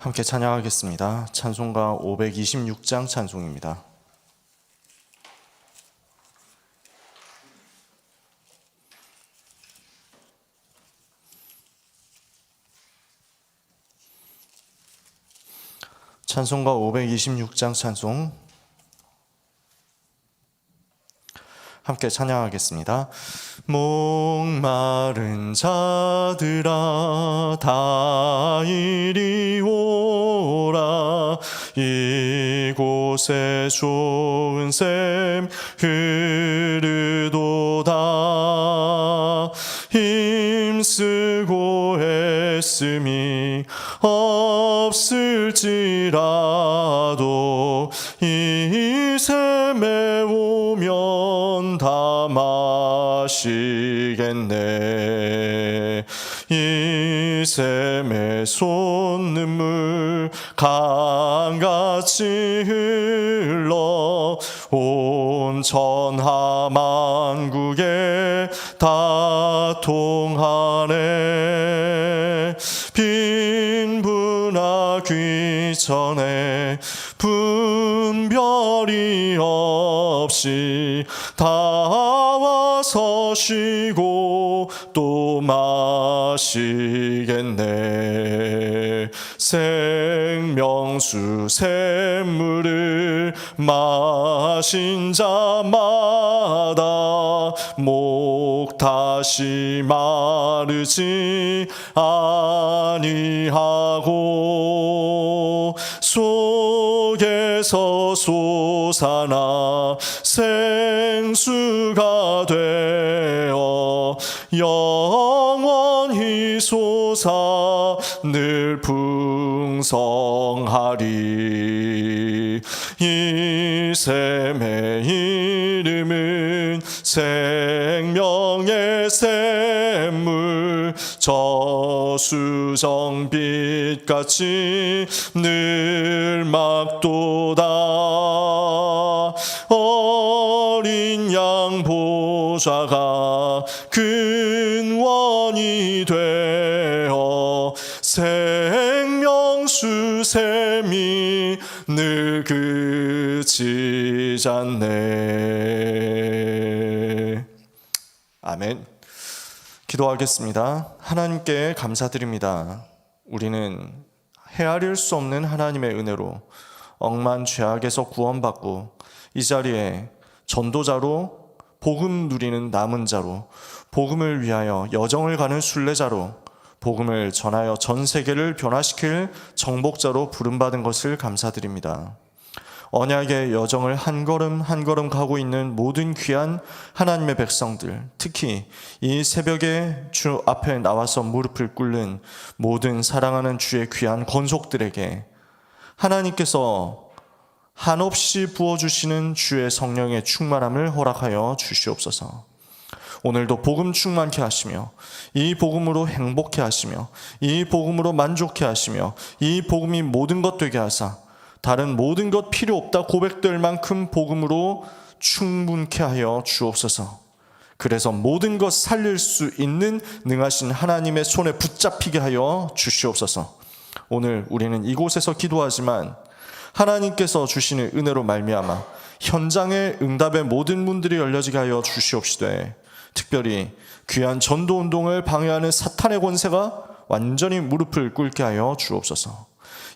함께 찬양하겠습니다. 찬송가 526장 찬송입니다. 찬송가 526장 찬송 함께 찬양하겠습니다. 목마른 자들아 다 이리 오라 이곳에 좋은 샘 흐르도다 힘쓰고 애씀이 없을지라도 이 샘에 오 면다 마시겠네. 이 샘의 손눈물 강같이 흘러 온 천하 만국에 다 통하네. 빈부나 귀천에 분별이 없이 다 쉬고 또 마시겠네. 생명수 샘물을 마신 자마다 목 다시 마르지 아니하고 속 에서 솟아나 생수가 되어 영원히 솟아 늘 풍성하리. 이 샘의 이름은 생명의 샘물 저수정빛같이 늘 막도다. 어린 양 보좌가 근원이 되어 생명수 샘이 늘 그치지 않네. 아멘 기도하겠습니다. 하나님께 감사드립니다. 우리는 헤아릴 수 없는 하나님의 은혜로 억만 죄악에서 구원받고 이 자리에 전도자로 복음 누리는 남은 자로 복음을 위하여 여정을 가는 순례자로 복음을 전하여 전 세계를 변화시킬 정복자로 부름받은 것을 감사드립니다. 언약의 여정을 한 걸음 한 걸음 가고 있는 모든 귀한 하나님의 백성들, 특히 이 새벽에 주 앞에 나와서 무릎을 꿇는 모든 사랑하는 주의 귀한 권속들에게 하나님께서 한없이 부어주시는 주의 성령의 충만함을 허락하여 주시옵소서. 오늘도 복음 충만케 하시며 이 복음으로 행복케 하시며 이 복음으로 만족케 하시며 이 복음이 모든 것 되게 하사 다른 모든 것 필요 없다 고백될 만큼 복음으로 충분케 하여 주옵소서. 그래서 모든 것 살릴 수 있는 능하신 하나님의 손에 붙잡히게 하여 주시옵소서. 오늘 우리는 이곳에서 기도하지만 하나님께서 주시는 은혜로 말미암아 현장의 응답의 모든 문들이 열려지게 하여 주시옵시되 특별히 귀한 전도 운동을 방해하는 사탄의 권세가 완전히 무릎을 꿇게 하여 주옵소서.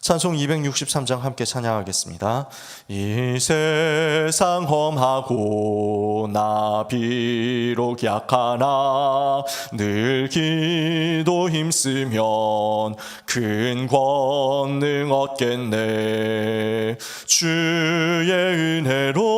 찬송 263장 함께 찬양하겠습니다. 이 세상 험하고 나 비록 약하나 늘 기도 힘쓰면 큰 권능 얻겠네 주의 은혜로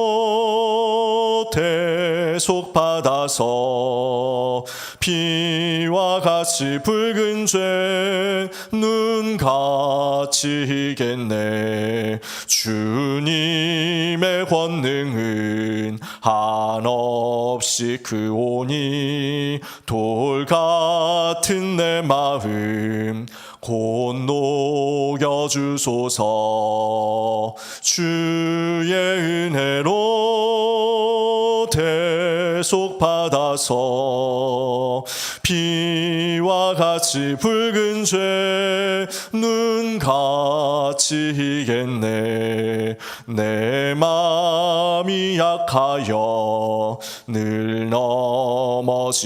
대속 받아서 피와 같이 붉은 죄 눈같이 이겠네. 주님의 권능은 한없이 그오니 돌 같은 내 마음 곧 녹여주소서. 주의 은혜로 대속 받아서 피와 같이 붉은 죄 눈같이 이겠네. 내마 음이 약하여 늘 넘어지오니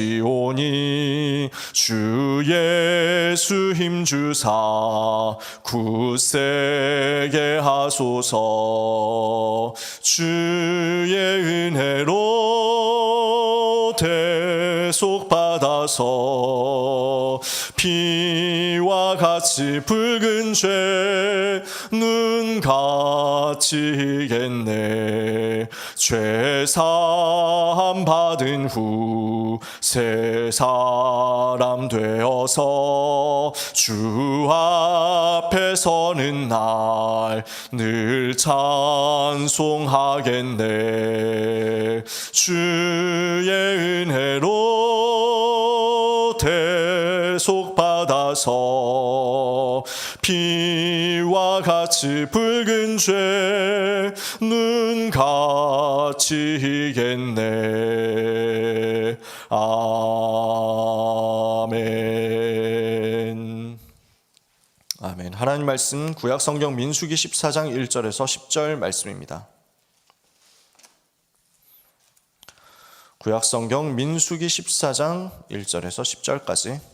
주 예수 힘 주사 굳세게 하소서. 주의 은혜로 대속 받아서 피와 같이 붉은 죄 눈같이 이겠네. 죄사함 받은 후 새 사람 되어서 주 앞에 서는 날 늘 찬송하겠네. 주의 은혜로 대속 받아서 피와 같이 붉은 죄 눈같이 이겠네. 아멘. 아멘. 하나님 말씀 구약 성경 민수기 14장 1절에서 10절 말씀입니다. 구약 성경 민수기 14장 1절에서 10절까지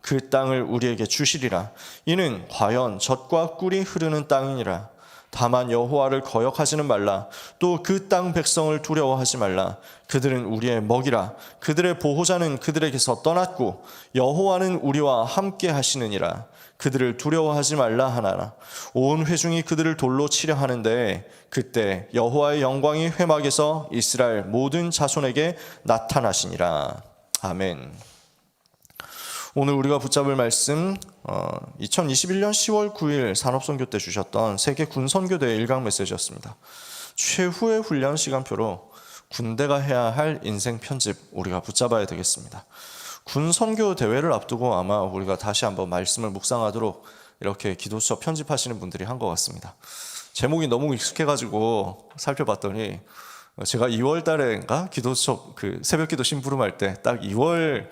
그 땅을 우리에게 주시리라. 이는 과연 젖과 꿀이 흐르는 땅이니라. 다만 여호와를 거역하지는 말라. 또 그 땅 백성을 두려워하지 말라. 그들은 우리의 먹이라. 그들의 보호자는 그들에게서 떠났고 여호와는 우리와 함께 하시느니라. 그들을 두려워하지 말라 하나라 온 회중이 그들을 돌로 치려 하는데 그때 여호와의 영광이 회막에서 이스라엘 모든 자손에게 나타나시니라. 아멘. 오늘 우리가 붙잡을 말씀 어, 2021년 10월 9일 산업선교 때 주셨던 세계 군선교대 일강 메시지였습니다. 최후의 훈련 시간표로 군대가 해야 할 인생 편집 우리가 붙잡아야 되겠습니다. 군 선교 대회를 앞두고 아마 우리가 다시 한번 말씀을 묵상하도록 이렇게 기도서 편집하시는 분들이 한 것 같습니다. 제목이 너무 익숙해가지고 살펴봤더니 제가 2월 달에인가 기도서 그 새벽 기도 심부름할 때 딱 2월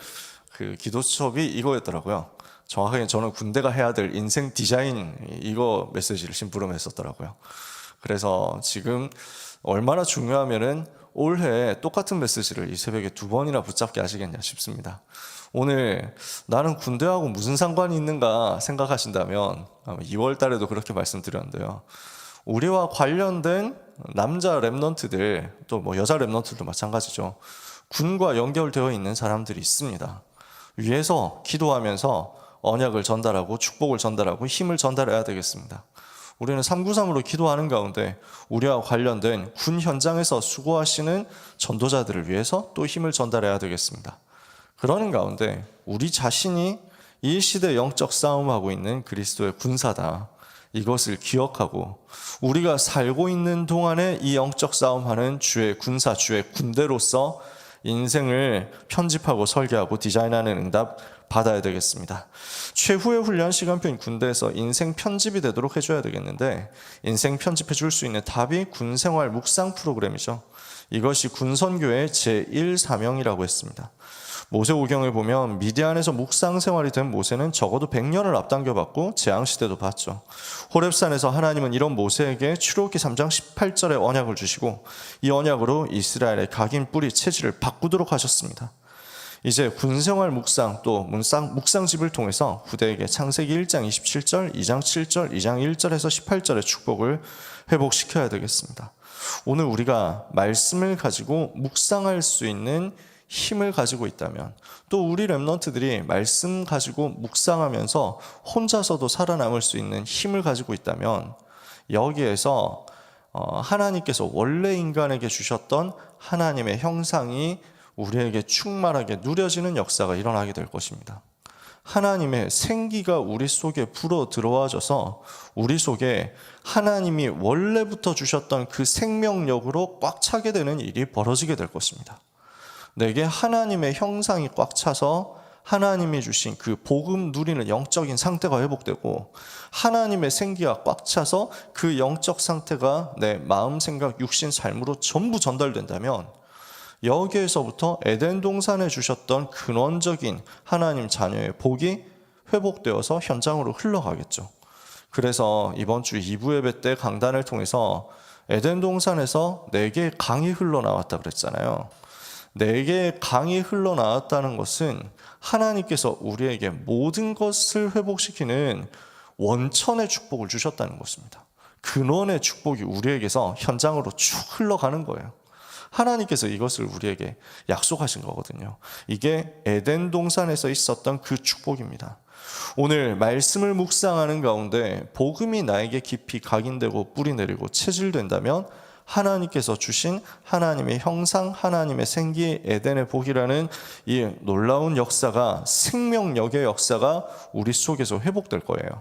그 기도 수업이 이거였더라고요. 정확하게 저는 군대가 해야 될 인생 디자인 이거 메시지를 심부름했었더라고요. 그래서 지금 얼마나 중요하면은 올해 똑같은 메시지를 이 새벽에 두 번이나 붙잡게 하시겠냐 싶습니다. 오늘 나는 군대하고 무슨 상관이 있는가 생각하신다면 2월 달에도 그렇게 말씀드렸는데요. 우리와 관련된 남자 랩넌트들 또 뭐 여자 랩넌트도 마찬가지죠. 군과 연결되어 있는 사람들이 있습니다. 위에서 기도하면서 언약을 전달하고 축복을 전달하고 힘을 전달해야 되겠습니다. 우리는 393으로 기도하는 가운데 우리와 관련된 군 현장에서 수고하시는 전도자들을 위해서 또 힘을 전달해야 되겠습니다. 그러는 가운데 우리 자신이 이 시대 영적 싸움하고 있는 그리스도의 군사다. 이것을 기억하고 우리가 살고 있는 동안에 이 영적 싸움하는 주의 군사, 주의 군대로서 인생을 편집하고 설계하고 디자인하는 응답 받아야 되겠습니다. 최후의 훈련 시간표인 군대에서 인생 편집이 되도록 해줘야 되겠는데 인생 편집해 줄 수 있는 답이 군생활 묵상 프로그램이죠. 이것이 군선교의 제1 사명이라고 했습니다. 모세오경을 보면 미디안에서 묵상 생활이 된 모세는 적어도 100년을 앞당겨 봤고 재앙 시대도 봤죠. 호렙산에서 하나님은 이런 모세에게 출애굽기 3장 18절의 언약을 주시고 이 언약으로 이스라엘의 각인 뿌리 체질을 바꾸도록 하셨습니다. 이제 군생활 묵상 또 묵상, 묵상집을 통해서 후대에게 창세기 1장 27절, 2장 7절, 2장 1절에서 18절의 축복을 회복시켜야 되겠습니다. 오늘 우리가 말씀을 가지고 묵상할 수 있는 힘을 가지고 있다면 또 우리 랩런트들이 말씀 가지고 묵상하면서 혼자서도 살아남을 수 있는 힘을 가지고 있다면 여기에서 어, 하나님께서 원래 인간에게 주셨던 하나님의 형상이 우리에게 충만하게 누려지는 역사가 일어나게 될 것입니다. 하나님의 생기가 우리 속에 불어 들어와져서 우리 속에 하나님이 원래부터 주셨던 그 생명력으로 꽉 차게 되는 일이 벌어지게 될 것입니다. 내게 하나님의 형상이 꽉 차서 하나님이 주신 그 복음 누리는 영적인 상태가 회복되고 하나님의 생기가 꽉 차서 그 영적 상태가 내 마음, 생각, 육신, 삶으로 전부 전달된다면 여기에서부터 에덴 동산에 주셨던 근원적인 하나님 자녀의 복이 회복되어서 현장으로 흘러가겠죠. 그래서 이번 주 2부 예배 때 강단을 통해서 에덴 동산에서 네 개의 강이 흘러나왔다 그랬잖아요. 네 개의 강이 흘러나왔다는 것은 하나님께서 우리에게 모든 것을 회복시키는 원천의 축복을 주셨다는 것입니다. 근원의 축복이 우리에게서 현장으로 쭉 흘러가는 거예요. 하나님께서 이것을 우리에게 약속하신 거거든요. 이게 에덴 동산에서 있었던 그 축복입니다. 오늘 말씀을 묵상하는 가운데 복음이 나에게 깊이 각인되고 뿌리 내리고 체질된다면 하나님께서 주신 하나님의 형상, 하나님의 생기, 에덴의 복이라는 이 놀라운 역사가 생명력의 역사가 우리 속에서 회복될 거예요.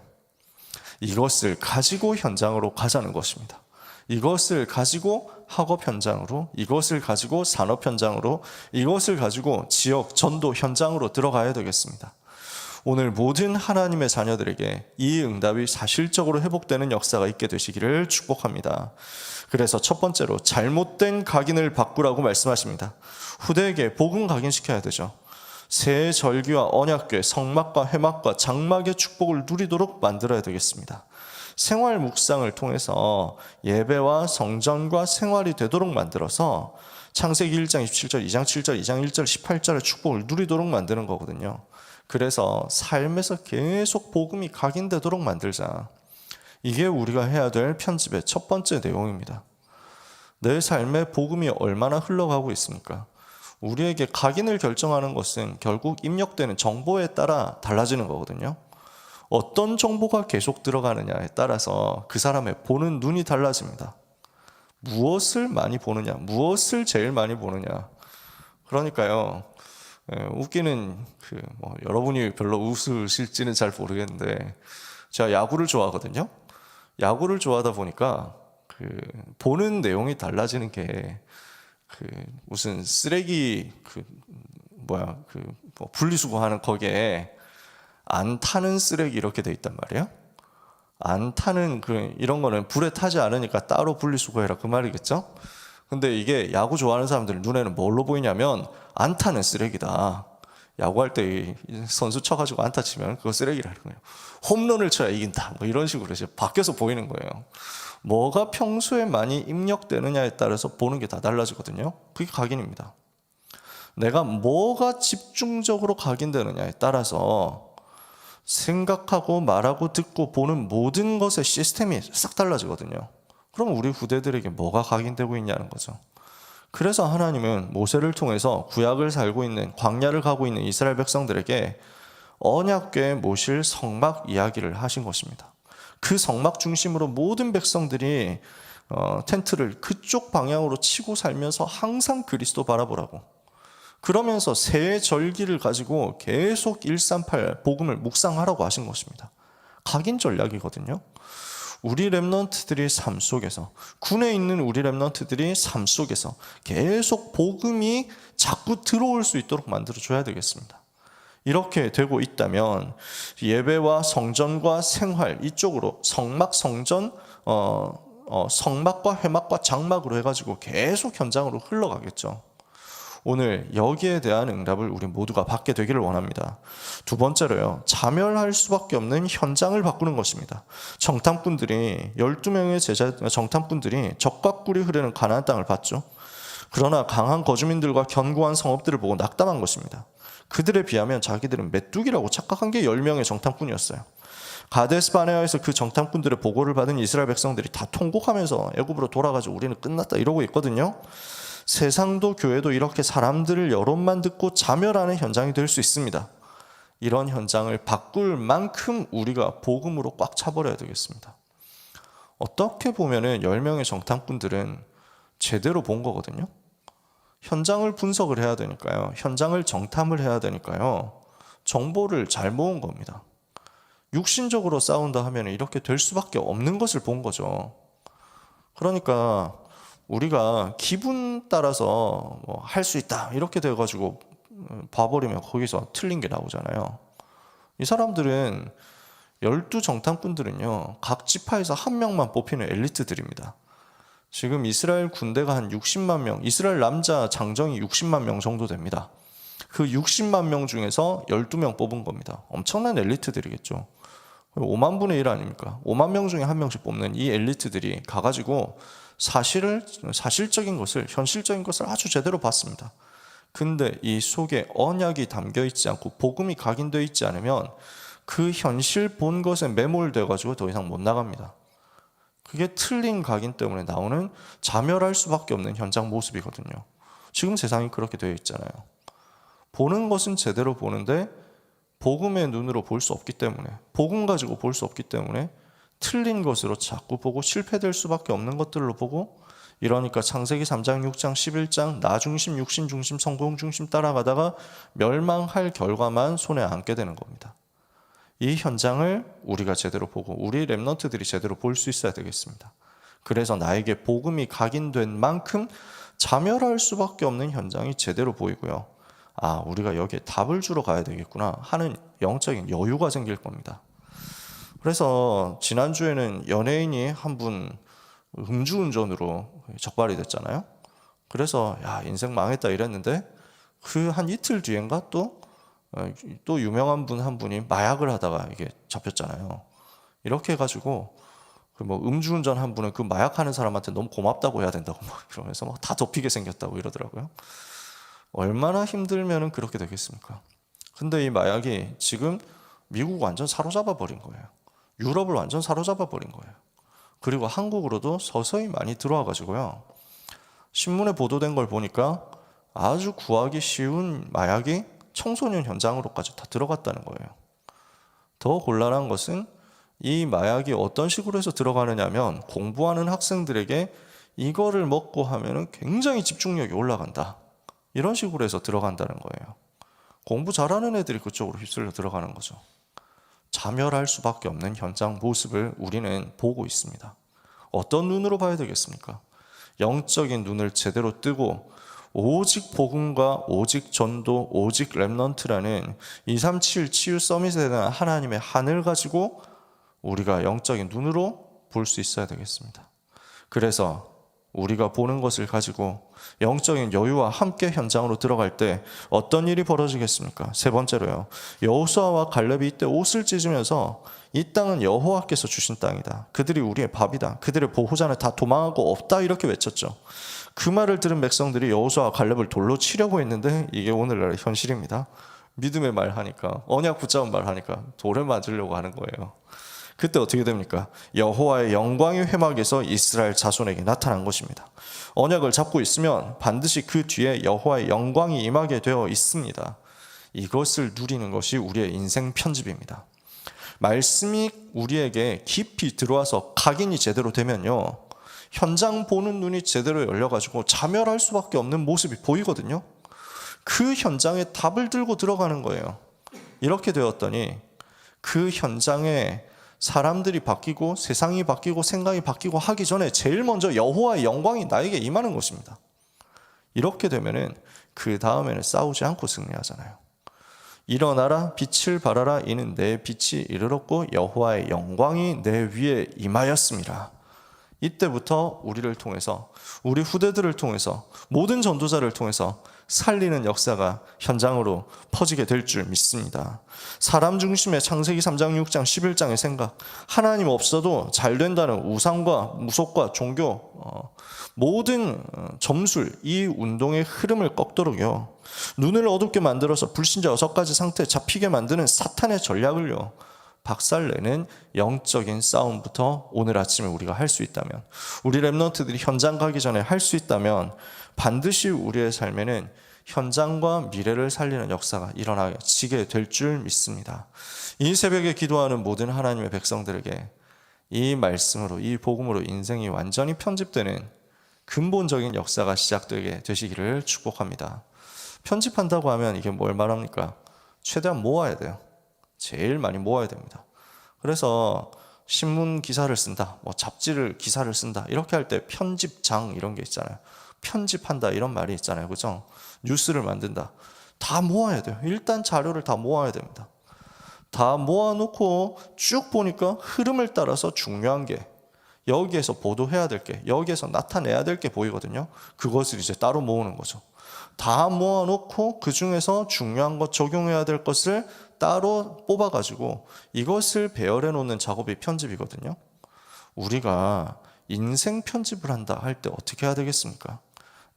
이것을 가지고 현장으로 가자는 것입니다. 이것을 가지고 학업 현장으로, 이것을 가지고 산업 현장으로, 이것을 가지고 지역 전도 현장으로 들어가야 되겠습니다. 오늘 모든 하나님의 자녀들에게 이 응답이 사실적으로 회복되는 역사가 있게 되시기를 축복합니다. 그래서 첫 번째로 잘못된 각인을 바꾸라고 말씀하십니다. 후대에게 복음 각인시켜야 되죠. 새 절기와 언약궤, 성막과 회막과 장막의 축복을 누리도록 만들어야 되겠습니다. 생활 묵상을 통해서 예배와 성전과 생활이 되도록 만들어서 창세기 1장 27절, 2장 7절, 2장 1절, 18절의 축복을 누리도록 만드는 거거든요. 그래서 삶에서 계속 복음이 각인되도록 만들자. 이게 우리가 해야 될 편집의 첫 번째 내용입니다. 내 삶에 복음이 얼마나 흘러가고 있습니까? 우리에게 각인을 결정하는 것은 결국 입력되는 정보에 따라 달라지는 거거든요. 어떤 정보가 계속 들어가느냐에 따라서 그 사람의 보는 눈이 달라집니다. 무엇을 많이 보느냐, 무엇을 제일 많이 보느냐. 그러니까요, 예, 웃기는 그 뭐 여러분이 별로 웃으실지는 잘 모르겠는데 제가 야구를 좋아하거든요. 야구를 좋아하다 보니까 그 보는 내용이 달라지는 게 그 무슨 쓰레기 그 뭐야 그 뭐 분리수거하는 거기에 안 타는 쓰레기 이렇게 돼 있단 말이에요. 안 타는 그 이런 거는 불에 타지 않으니까 따로 분리수거해라 그 말이겠죠. 근데 이게 야구 좋아하는 사람들 눈에는 뭘로 보이냐면 안 타는 쓰레기다. 야구할 때 선수 쳐가지고 안타 치면 그거 쓰레기라는 거예요. 홈런을 쳐야 이긴다. 뭐 이런 식으로 이제 바뀌어서 보이는 거예요. 뭐가 평소에 많이 입력되느냐에 따라서 보는 게 다 달라지거든요. 그게 각인입니다. 내가 뭐가 집중적으로 각인되느냐에 따라서 생각하고 말하고 듣고 보는 모든 것의 시스템이 싹 달라지거든요. 그럼 우리 후대들에게 뭐가 각인되고 있냐는 거죠. 그래서 하나님은 모세를 통해서 구약을 살고 있는 광야를 가고 있는 이스라엘 백성들에게 언약궤에 모실 성막 이야기를 하신 것입니다. 그 성막 중심으로 모든 백성들이 어, 텐트를 그쪽 방향으로 치고 살면서 항상 그리스도 바라보라고. 그러면서 새 절기를 가지고 계속 138 복음을 묵상하라고 하신 것입니다. 각인 전략이거든요. 우리 랩런트들이 삶 속에서 군에 있는 우리 랩런트들이 삶 속에서 계속 복음이 자꾸 들어올 수 있도록 만들어 줘야 되겠습니다. 이렇게 되고 있다면 예배와 성전과 생활 이쪽으로 성막 성전 어, 어, 성막과 회막과 장막으로 해가지고 계속 현장으로 흘러가겠죠. 오늘 여기에 대한 응답을 우리 모두가 받게 되기를 원합니다. 두 번째로요, 자멸할 수밖에 없는 현장을 바꾸는 것입니다. 정탐꾼들이 12명의 제자, 정탐꾼들이 적과 꿀이 흐르는 가나안 땅을 봤죠. 그러나 강한 거주민들과 견고한 성읍들을 보고 낙담한 것입니다. 그들에 비하면 자기들은 메뚜기라고 착각한 게 10명의 정탐꾼이었어요. 가데스 바네아에서 그 정탐꾼들의 보고를 받은 이스라엘 백성들이 다 통곡하면서 애굽으로 돌아가지고 우리는 끝났다 이러고 있거든요. 세상도 교회도 이렇게 사람들을 여론만 듣고 자멸하는 현장이 될 수 있습니다. 이런 현장을 바꿀 만큼 우리가 복음으로 꽉 차버려야 되겠습니다. 어떻게 보면은 10명의 정탐꾼들은 제대로 본 거거든요. 현장을 분석을 해야 되니까요. 현장을 정탐을 해야 되니까요. 정보를 잘 모은 겁니다. 육신적으로 싸운다 하면 이렇게 될 수밖에 없는 것을 본 거죠. 그러니까 우리가 기분 따라서 뭐 할수 있다 이렇게 돼가지고 봐버리면 거기서 틀린 게 나오잖아요. 이 사람들은 열두 정탐꾼들은요 각 지파에서 한 명만 뽑히는 엘리트들입니다. 지금 이스라엘 군대가 한 60만 명, 이스라엘 남자 장정이 60만 명 정도 됩니다. 그 60만 명 중에서 12명 뽑은 겁니다. 엄청난 엘리트들이겠죠. 5만 분의 1 아닙니까? 5만 명 중에 한 명씩 뽑는 이 엘리트들이 가가지고 사실을 사실적인 것을 현실적인 것을 아주 제대로 봤습니다. 근데 이 속에 언약이 담겨 있지 않고 복음이 각인되어 있지 않으면 그 현실 본 것에 매몰돼 가지고 더 이상 못 나갑니다. 그게 틀린 각인 때문에 나오는 자멸할 수밖에 없는 현장 모습이거든요. 지금 세상이 그렇게 되어 있잖아요. 보는 것은 제대로 보는데 복음의 눈으로 볼 수 없기 때문에 복음 가지고 볼 수 없기 때문에 틀린 것으로 자꾸 보고 실패될 수밖에 없는 것들로 보고 이러니까 창세기 3장, 6장, 11장 나 중심, 육신 중심, 성공 중심 따라가다가 멸망할 결과만 손에 안게 되는 겁니다. 이 현장을 우리가 제대로 보고 우리 랩런트들이 제대로 볼 수 있어야 되겠습니다. 그래서 나에게 복음이 각인된 만큼 자멸할 수밖에 없는 현장이 제대로 보이고요. 아, 우리가 여기에 답을 주러 가야 되겠구나 하는 영적인 여유가 생길 겁니다. 그래서 지난주에는 연예인이 한 분 음주운전으로 적발이 됐잖아요. 그래서 야 인생 망했다 이랬는데 그 한 이틀 뒤엔가 또또 유명한 분 한 분이 마약을 하다가 이게 잡혔잖아요. 이렇게 해 가지고 그뭐 음주운전 한 분은 그 마약하는 사람한테 너무 고맙다고 해야 된다고 막 이러면서 막 다 덮이게 생겼다고 이러더라고요. 얼마나 힘들면은 그렇게 되겠습니까? 근데 이 마약이 지금 미국 완전 사로잡아 버린 거예요. 유럽을 완전 사로잡아 버린 거예요. 그리고 한국으로도 서서히 많이 들어와 가지고요. 신문에 보도된 걸 보니까 아주 구하기 쉬운 마약이 청소년 현장으로까지 다 들어갔다는 거예요. 더 곤란한 것은 이 마약이 어떤 식으로 해서 들어가느냐면 공부하는 학생들에게 이거를 먹고 하면은 굉장히 집중력이 올라간다. 이런 식으로 해서 들어간다는 거예요. 공부 잘하는 애들이 그쪽으로 휩쓸려 들어가는 거죠. 자멸할 수밖에 없는 현장 모습을 우리는 보고 있습니다. 어떤 눈으로 봐야 되겠습니까? 영적인 눈을 제대로 뜨고 오직 복음과 오직 전도, 오직 랩넌트라는 237 치유 서밋에 대한 하나님의 한을 가지고 우리가 영적인 눈으로 볼 수 있어야 되겠습니다. 그래서 우리가 보는 것을 가지고 영적인 여유와 함께 현장으로 들어갈 때 어떤 일이 벌어지겠습니까? 세 번째로요. 여호수아와 갈렙이 이때 옷을 찢으면서 이 땅은 여호와께서 주신 땅이다. 그들이 우리의 밥이다. 그들의 보호자는 다 도망하고 없다 이렇게 외쳤죠. 그 말을 들은 백성들이 여호수아와 갈렙을 돌로 치려고 했는데 이게 오늘날의 현실입니다. 믿음의 말 하니까 언약 붙잡은 말 하니까 돌을 맞으려고 하는 거예요. 그때 어떻게 됩니까? 여호와의 영광이 회막에서 이스라엘 자손에게 나타난 것입니다. 언약을 잡고 있으면 반드시 그 뒤에 여호와의 영광이 임하게 되어 있습니다. 이것을 누리는 것이 우리의 인생 편집입니다. 말씀이 우리에게 깊이 들어와서 각인이 제대로 되면요. 현장 보는 눈이 제대로 열려가지고 자멸할 수밖에 없는 모습이 보이거든요. 그 현장에 답을 들고 들어가는 거예요. 이렇게 되었더니 그 현장에 사람들이 바뀌고 세상이 바뀌고 생각이 바뀌고 하기 전에 제일 먼저 여호와의 영광이 나에게 임하는 것입니다. 이렇게 되면은 그 다음에는 싸우지 않고 승리하잖아요. 일어나라 빛을 발하라 이는 내 빛이 이르렀고 여호와의 영광이 내 위에 임하였습니다. 이때부터 우리를 통해서 우리 후대들을 통해서 모든 전도자를 통해서 살리는 역사가 현장으로 퍼지게 될 줄 믿습니다. 사람 중심의 창세기 3장, 6장, 11장의 생각, 하나님 없어도 잘 된다는 우상과 무속과 종교, 어, 모든 어, 점술, 이 운동의 흐름을 꺾도록요. 눈을 어둡게 만들어서 불신자 여섯 가지 상태에 잡히게 만드는 사탄의 전략을요. 박살내는 영적인 싸움부터 오늘 아침에 우리가 할 수 있다면 우리 랩런트들이 현장 가기 전에 할 수 있다면 반드시 우리의 삶에는 현장과 미래를 살리는 역사가 일어나지게 될 줄 믿습니다. 이 새벽에 기도하는 모든 하나님의 백성들에게 이 말씀으로 이 복음으로 인생이 완전히 편집되는 근본적인 역사가 시작되게 되시기를 축복합니다. 편집한다고 하면 이게 뭘 말합니까? 최대한 모아야 돼요. 제일 많이 모아야 됩니다. 그래서 신문 기사를 쓴다, 뭐 잡지를 기사를 쓴다 이렇게 할 때 편집장 이런 게 있잖아요. 편집한다 이런 말이 있잖아요, 그죠? 뉴스를 만든다. 다 모아야 돼요. 일단 자료를 다 모아야 됩니다. 다 모아놓고 쭉 보니까 흐름을 따라서 중요한 게 여기에서 보도해야 될 게, 여기에서 나타내야 될 게 보이거든요. 그것을 이제 따로 모으는 거죠. 다 모아놓고 그 중에서 중요한 것, 적용해야 될 것을 따로 뽑아가지고 이것을 배열해 놓는 작업이 편집이거든요. 우리가 인생 편집을 한다 할 때 어떻게 해야 되겠습니까?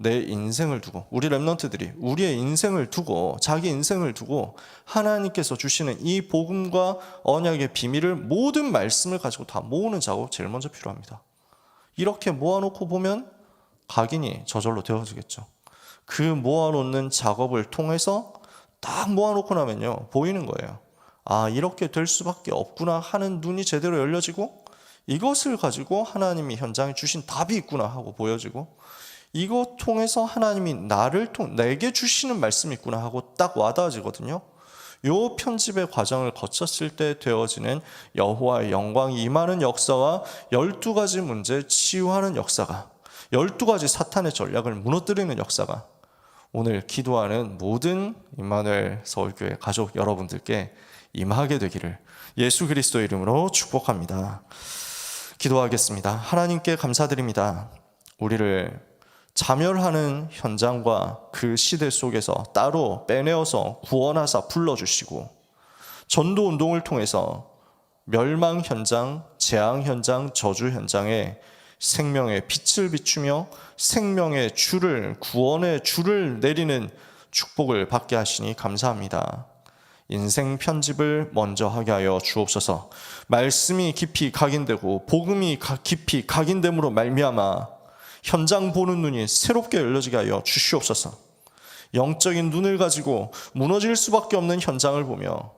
내 인생을 두고 우리 랩런트들이 우리의 인생을 두고 자기 인생을 두고 하나님께서 주시는 이 복음과 언약의 비밀을 모든 말씀을 가지고 다 모으는 작업 제일 먼저 필요합니다. 이렇게 모아놓고 보면 각인이 저절로 되어지겠죠. 그 모아놓는 작업을 통해서 딱 모아놓고 나면요 보이는 거예요. 아 이렇게 될 수밖에 없구나 하는 눈이 제대로 열려지고 이것을 가지고 하나님이 현장에 주신 답이 있구나 하고 보여지고 이것 통해서 하나님이 나를 통 내게 주시는 말씀이 있구나 하고 딱 와닿아지거든요. 요 편집의 과정을 거쳤을 때 되어지는 여호와의 영광이 임하는 역사와 열두 가지 문제 치유하는 역사가 열두 가지 사탄의 전략을 무너뜨리는 역사가 오늘 기도하는 모든 임마누엘 서울교회 가족 여러분들께 임하게 되기를 예수 그리스도 이름으로 축복합니다. 기도하겠습니다. 하나님께 감사드립니다. 우리를 자멸하는 현장과 그 시대 속에서 따로 빼내어서 구원하사 불러주시고 전도 운동을 통해서 멸망 현장, 재앙 현장, 저주 현장에 생명의 빛을 비추며 생명의 줄을 구원의 줄을 내리는 축복을 받게 하시니 감사합니다. 인생 편집을 먼저 하게 하여 주옵소서. 말씀이 깊이 각인되고 복음이 깊이 각인됨으로 말미암아 현장 보는 눈이 새롭게 열려지게 하여 주시옵소서. 영적인 눈을 가지고 무너질 수밖에 없는 현장을 보며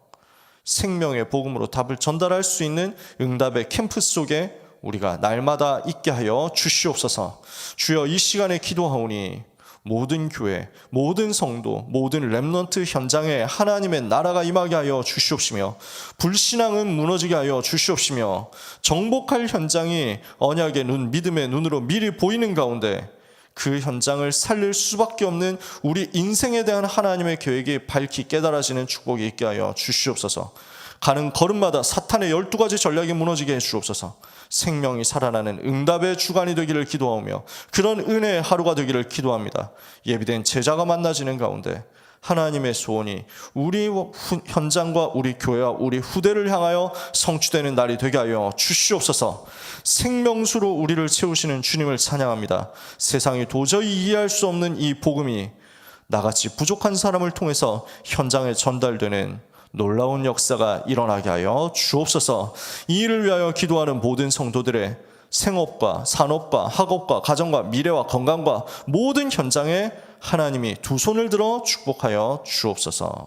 생명의 복음으로 답을 전달할 수 있는 응답의 캠프 속에 우리가 날마다 있게 하여 주시옵소서. 주여 이 시간에 기도하오니 모든 교회, 모든 성도, 모든 렘넌트 현장에 하나님의 나라가 임하게 하여 주시옵시며 불신앙은 무너지게 하여 주시옵시며 정복할 현장이 언약의 눈, 믿음의 눈으로 미리 보이는 가운데 그 현장을 살릴 수밖에 없는 우리 인생에 대한 하나님의 계획이 밝히 깨달아지는 축복이 있게 하여 주시옵소서. 가는 걸음마다 사탄의 열두 가지 전략이 무너지게 해 주옵소서. 생명이 살아나는 응답의 주관이 되기를 기도하며 그런 은혜의 하루가 되기를 기도합니다. 예비된 제자가 만나지는 가운데 하나님의 소원이 우리 현장과 우리 교회와 우리 후대를 향하여 성취되는 날이 되게 하여 주시옵소서. 생명수로 우리를 채우시는 주님을 찬양합니다. 세상이 도저히 이해할 수 없는 이 복음이 나같이 부족한 사람을 통해서 현장에 전달되는 놀라운 역사가 일어나게 하여 주옵소서. 이 일을 위하여 기도하는 모든 성도들의 생업과 산업과 학업과 가정과 미래와 건강과 모든 현장에 하나님이 두 손을 들어 축복하여 주옵소서.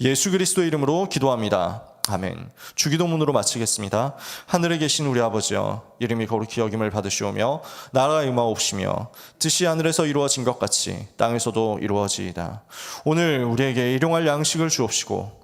예수 그리스도의 이름으로 기도합니다. 아멘. 주기도문으로 마치겠습니다. 하늘에 계신 우리 아버지여, 이름이 거룩히 여김을 받으시오며 나라가 임하옵시며 뜻이 하늘에서 이루어진 것 같이 땅에서도 이루어지이다. 오늘 우리에게 일용할 양식을 주옵시고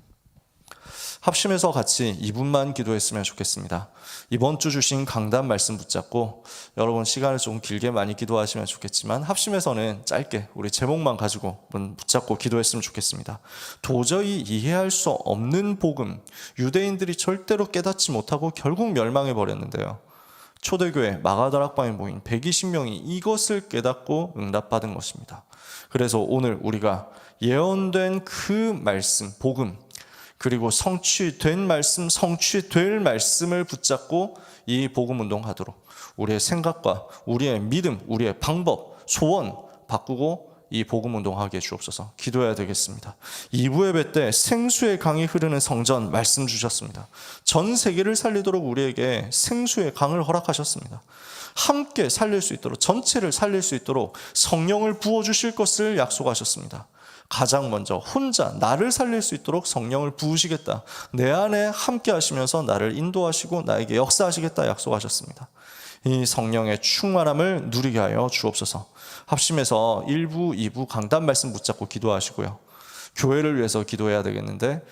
합심해서 같이 2분만 기도했으면 좋겠습니다. 이번 주 주신 강단 말씀 붙잡고 여러분 시간을 좀 길게 많이 기도하시면 좋겠지만 합심해서는 짧게 우리 제목만 가지고 붙잡고 기도했으면 좋겠습니다. 도저히 이해할 수 없는 복음, 유대인들이 절대로 깨닫지 못하고 결국 멸망해 버렸는데요. 초대교회 마가다락방에 모인 120명이 이것을 깨닫고 응답받은 것입니다. 그래서 오늘 우리가 예언된 그 말씀, 복음, 그리고 성취된 말씀, 성취될 말씀을 붙잡고 이 복음 운동하도록 우리의 생각과 우리의 믿음, 우리의 방법, 소원 바꾸고 이 복음 운동하게 주옵소서. 기도해야 되겠습니다. 2부 예배 때 생수의 강이 흐르는 성전 말씀 주셨습니다. 전 세계를 살리도록 우리에게 생수의 강을 허락하셨습니다. 함께 살릴 수 있도록 전체를 살릴 수 있도록 성령을 부어 주실 것을 약속하셨습니다. 가장 먼저 혼자 나를 살릴 수 있도록 성령을 부으시겠다. 내 안에 함께 하시면서 나를 인도하시고 나에게 역사하시겠다 약속하셨습니다. 이 성령의 충만함을 누리게 하여 주옵소서. 합심해서 1부, 2부 강단 말씀 붙잡고 기도하시고요. 교회를 위해서 기도해야 되겠는데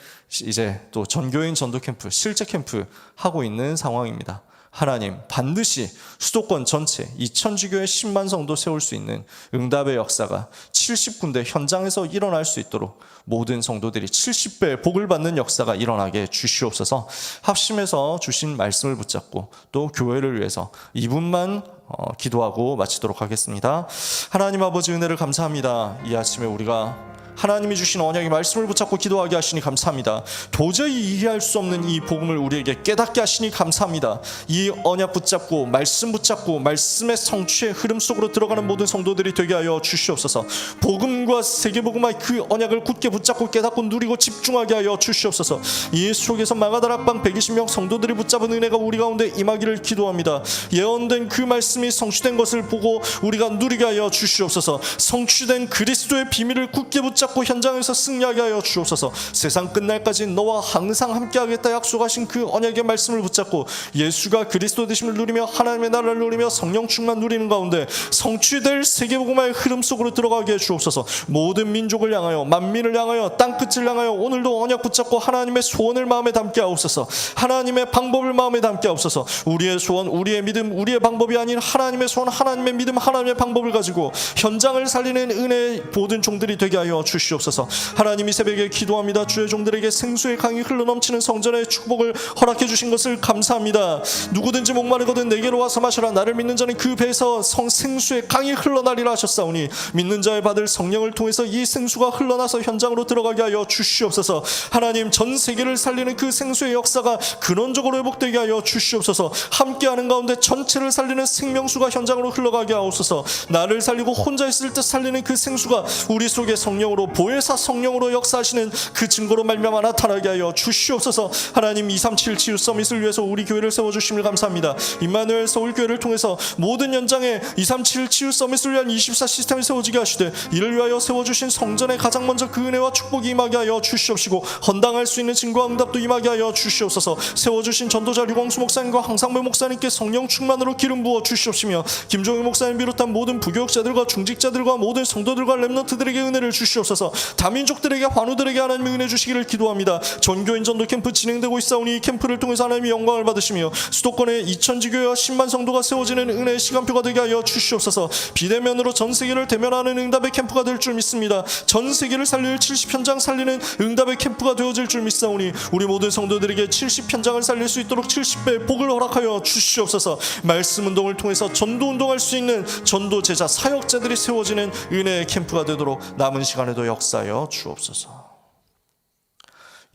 이제 또 전교인 전도 캠프, 실제 캠프 하고 있는 상황입니다. 하나님 반드시 수도권 전체 2천주교의 10만 성도 세울 수 있는 응답의 역사가 70군데 현장에서 일어날 수 있도록 모든 성도들이 70배 복을 받는 역사가 일어나게 주시옵소서 합심해서 주신 말씀을 붙잡고 또 교회를 위해서 이분만 어, 기도하고 마치도록 하겠습니다. 하나님 아버지 은혜를 감사합니다. 이 아침에 우리가 하나님이 주신 언약의 말씀을 붙잡고 기도하게 하시니 감사합니다. 도저히 이해할 수 없는 이 복음을 우리에게 깨닫게 하시니 감사합니다. 이 언약 붙잡고 말씀 붙잡고 말씀의 성취의 흐름 속으로 들어가는 모든 성도들이 되게 하여 주시옵소서. 복음과 세계 복음의 그 언약을 굳게 붙잡고 깨닫고 누리고 집중하게 하여 주시옵소서. 예수 속에서 마가다락방 120명 성도들이 붙잡은 은혜가 우리 가운데 임하기를 기도합니다. 예언된 그 말씀이 성취된 것을 보고 우리가 누리게 하여 주시옵소서. 성취된 그리스도의 비밀을 굳게 붙잡고 붙잡고 현장에서 승리하게 하여 주옵소서. 세상 끝날까지 너와 항상 함께하겠다 약속하신 그 언약의 말씀을 붙잡고 예수가 그리스도 되심을 누리며 하나님의 나라를 누리며 성령 충만 누리는 가운데 성취될 세계복음화의 흐름 속으로 들어가게 해 주옵소서. 모든 민족을 향하여 만민을 향하여 땅 끝을 향하여 오늘도 언약 붙잡고 하나님의 소원을 마음에 담게 하옵소서. 하나님의 방법을 마음에 담게 하옵소서. 우리의 소원, 우리의 믿음, 우리의 방법이 아닌 하나님의 소원, 하나님의 믿음, 하나님의 방법을 가지고 현장을 살리는 은혜의 모든 종들이 되게 하여 주옵소서. 주시옵소서. 하나님 이 새벽에 기도합니다. 주의 종들에게 생수의 강이 흘러넘치는 성전의 축복을 허락해 주신 것을 감사합니다. 누구든지 목마르거든 내게로 와서 마셔라. 나를 믿는 자는 그 배에서 성 생수의 강이 흘러나리라 하셨사오니 믿는 자의 받을 성령을 통해서 이 생수가 흘러나서 현장으로 들어가게 하여 주시옵소서. 하나님 전 세계를 살리는 그 생수의 역사가 근원적으로 회복되게 하여 주시옵소서. 함께하는 가운데 전체를 살리는 생명수가 현장으로 흘러가게 하옵소서. 나를 살리고 혼자 있을 때 살리는 그 생수가 우리 속에 성령으로 보혜사 성령으로 역사하시는 그 증거로 말미암아 나타나게 하여 주시옵소서. 하나님 237 치유 서밋을 위해서 우리 교회를 세워 주심을 감사합니다. 임마누엘 서울 교회를 통해서 모든 연장에 237 치유 서밋을 위한 24 시스템이 세워지게 하시되 이를 위하여 세워 주신 성전에 가장 먼저 그 은혜와 축복이 임하게 하여 주시옵시고 헌당할 수 있는 증거와 응답도 임하게 하여 주시옵소서. 세워 주신 전도자 류광수 목사님과 황상배 목사님께 성령 충만으로 기름 부어 주시옵시며 김종희 목사님 비롯한 모든 부교육자들과 중직자들과 모든 성도들과 렘넌트들에게 은혜를 주시옵소서. 주셔서 다민족들에게 환우들에게 하나님의 은혜 주시기를 기도합니다. 전교인 전도 캠프 진행되고 있사오니 이 캠프를 통해서 하나님의 영광을 받으시며 수도권에 2천지교회와 10만 성도가 세워지는 은혜의 시간표가 되게 하여 주시옵소서. 비대면으로 전 세계를 대면하는 응답의 캠프가 될 줄 믿습니다. 전 세계를 살릴 70현장 살리는 응답의 캠프가 되어질 줄 믿사오니 우리 모든 성도들에게 70현장을 살릴 수 있도록 70배 복을 허락하여 주시옵소서. 말씀 운동을 통해서 전도 운동할 수 있는 전도 제자 사역자들이 세워지는 은혜의 캠프가 되도록 남은 시간에 도 역사여 주옵소서.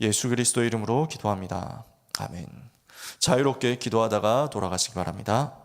예수 그리스도 이름으로 기도합니다. 아멘. 자유롭게 기도하다가 돌아가시기 바랍니다.